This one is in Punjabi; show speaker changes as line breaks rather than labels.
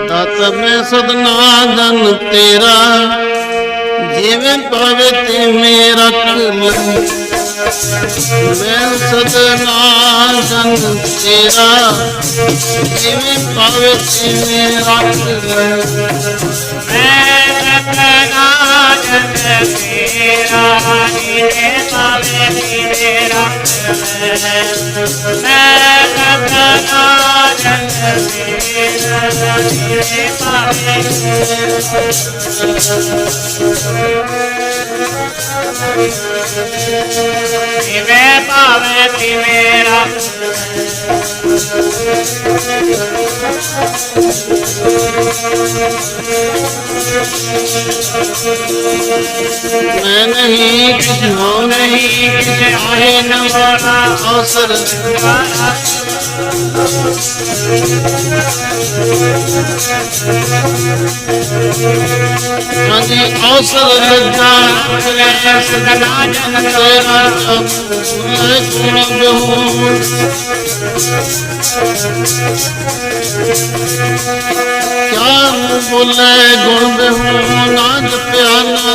ਤਤ ਮੈਂ ਸਦਨਾ ਤੇਰਾ ਜਿਵੇਂ ਪਾਵੇ ਤੇ ਮੇਰਾ ਰੱਖ ਮੈਂ ਸਦਨਾ ਤੇਰਾ ਜਿਵੇਂ ਪਾਵੇ ਤੇ ਮੇਰਾ ਰੱਖ
ਮੈਂ ਰਤਨਾ ਤੇਰਾ ਨੀਰੇ ਪਾਵੇ ਨੀਰੇ ਰੱਖ ਮੈਂ तेरे पावे तिवेरा
पावे तिमेरा मैं नहीं
किसी नहीं किसी आहे
अवसर ਹਾਂਜੀ ਅਵਸਰ ਲੱਗਾ
ਸਦਨਾ ਜਨ
ਤੇਰਾ ਆਪਣੇ ਗੁਣ ਬਹੂ ਕਿਆ ਬੋਲੇ ਗੁਣ ਬਹੂ ਨਾ ਜਪਿਆ ਨਾ